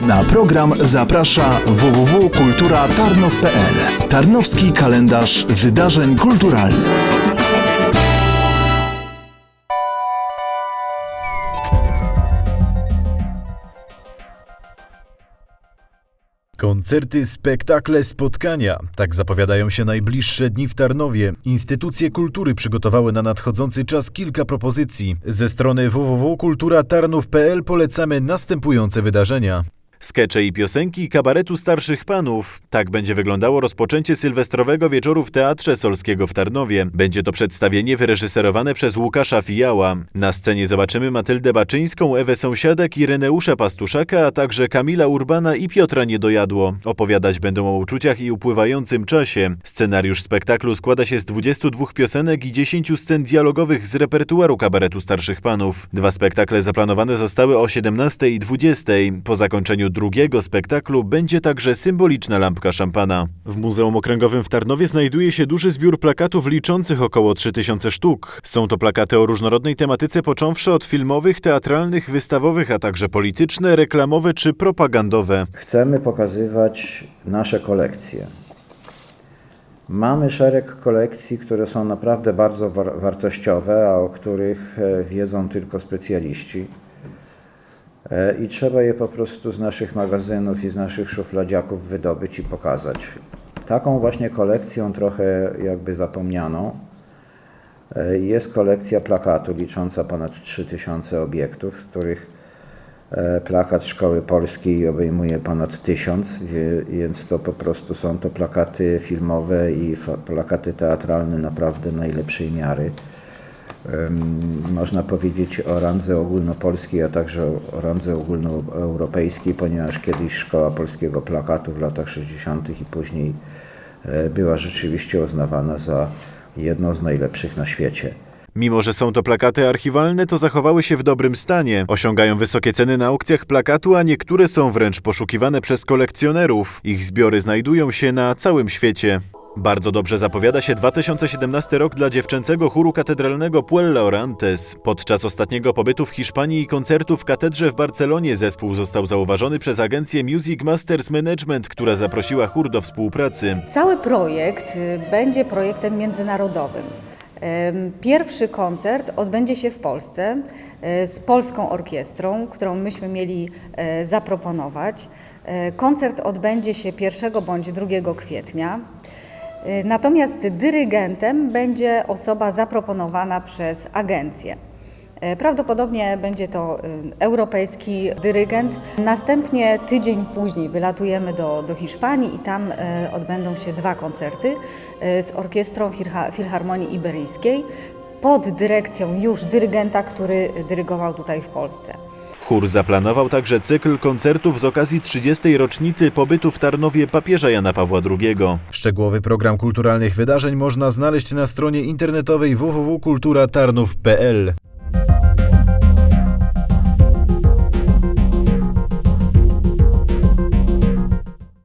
Na program zaprasza www.kulturatarnow.pl Tarnowski kalendarz wydarzeń kulturalnych. Koncerty, spektakle, spotkania. Tak zapowiadają się najbliższe dni w Tarnowie. Instytucje kultury przygotowały na nadchodzący czas kilka propozycji. Ze strony www.kulturatarnów.pl polecamy następujące wydarzenia. Skecze i piosenki kabaretu starszych panów. Tak będzie wyglądało rozpoczęcie sylwestrowego wieczoru w Teatrze Solskiego w Tarnowie. Będzie to przedstawienie wyreżyserowane przez Łukasza Fijała. Na scenie zobaczymy Matyldę Baczyńską, Ewę Sąsiadek, Ireneusza Pastuszaka, a także Kamila Urbana i Piotra Niedojadło. Opowiadać będą o uczuciach i upływającym czasie. Scenariusz spektaklu składa się z 22 piosenek i 10 scen dialogowych z repertuaru kabaretu starszych panów. Dwa spektakle zaplanowane zostały o 17 i 20. Po zakończeniu drugiego spektaklu będzie także symboliczna lampka szampana. W Muzeum Okręgowym w Tarnowie znajduje się duży zbiór plakatów liczących około 3000 sztuk. Są to plakaty o różnorodnej tematyce począwszy od filmowych, teatralnych, wystawowych, a także polityczne, reklamowe czy propagandowe. Chcemy pokazywać nasze kolekcje. Mamy szereg kolekcji, które są naprawdę bardzo war- wartościowe, a o których e, wiedzą tylko specjaliści. E, I trzeba je po prostu z naszych magazynów i z naszych szufladziaków wydobyć i pokazać. Taką właśnie kolekcją, trochę jakby zapomnianą, e, jest kolekcja plakatu licząca ponad 3000 obiektów, z których E, Plakat Szkoły Polskiej obejmuje ponad tysiąc, wie- więc to po prostu są to plakaty filmowe i plakaty teatralne naprawdę najlepszej miary. Można powiedzieć o randze ogólnopolskiej, a także o randze ogólnoeuropejskiej, ponieważ kiedyś Szkoła Polskiego Plakatu w latach 60. i później e, była rzeczywiście uznawana za jedną z najlepszych na świecie. Mimo, że są to plakaty archiwalne, to zachowały się w dobrym stanie. Osiągają wysokie ceny na aukcjach plakatu, a niektóre są wręcz poszukiwane przez kolekcjonerów. Ich zbiory znajdują się na całym świecie. Bardzo dobrze zapowiada się 2017 rok dla dziewczęcego chóru katedralnego Puella Orantes. Podczas ostatniego pobytu w Hiszpanii i koncertu w katedrze w Barcelonie zespół został zauważony przez agencję Music Masters Management, która zaprosiła chór do współpracy. Cały projekt y, będzie projektem międzynarodowym. Ym, Pierwszy koncert odbędzie się w Polsce y, z polską orkiestrą, którą myśmy mieli y, zaproponować. Y, Koncert odbędzie się 1 bądź 2 kwietnia. Y, Natomiast dyrygentem będzie osoba zaproponowana przez agencję. E, Prawdopodobnie będzie to y, europejski dyrygent. Następnie tydzień później wylatujemy do, do Hiszpanii i tam odbędą się dwa koncerty z orkiestrą Filha- Filharmonii Iberyjskiej pod dyrekcją już dyrygenta, który dyrygował tutaj w Polsce. Chór zaplanował także cykl koncertów z okazji 30. rocznicy pobytu w Tarnowie papieża Jana Pawła II. Szczegółowy program kulturalnych wydarzeń można znaleźć na stronie internetowej www.kulturatarnów.pl.